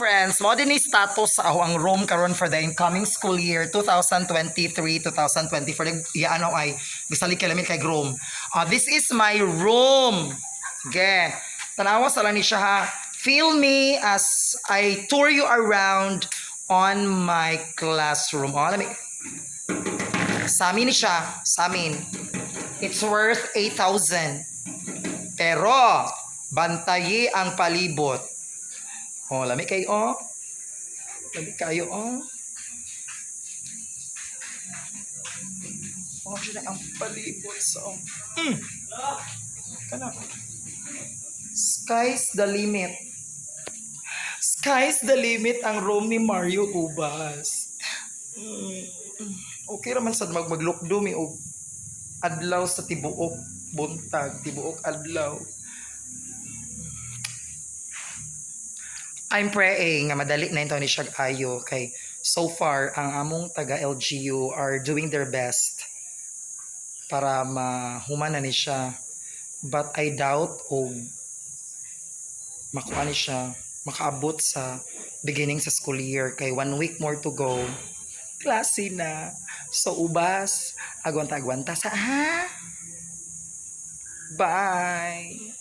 friends, mo din status sa ako ang room karon for the incoming school year 2023-2024. Ya ano ay bisali kailamin kay room. Uh, this is my room. Ge. Tanawa sa lang ni siya ha. Feel me as I tour you around on my classroom. Oh, let me ni siya, sa. It's worth 8,000. Pero, bantayi ang palibot. Oh, lami kayo, oh. Lami kayo, oh. Oh, siya ang palibot sa, oh. Mm. Kana. Sky's the limit. Sky's the limit ang room ni Mario Ubas. Mm. Okay raman sad mag maglukdo mi og adlaw sa tibuok buntag, tibuok adlaw. I'm praying nga madali na ito ni siya ayo kay so far ang among taga LGU are doing their best para mahuman na ni siya. But I doubt o makuha ni siya makaabot sa beginning sa school year. Kay one week more to go. Klase na. So ubas agwanta agwanta sa ha? Bye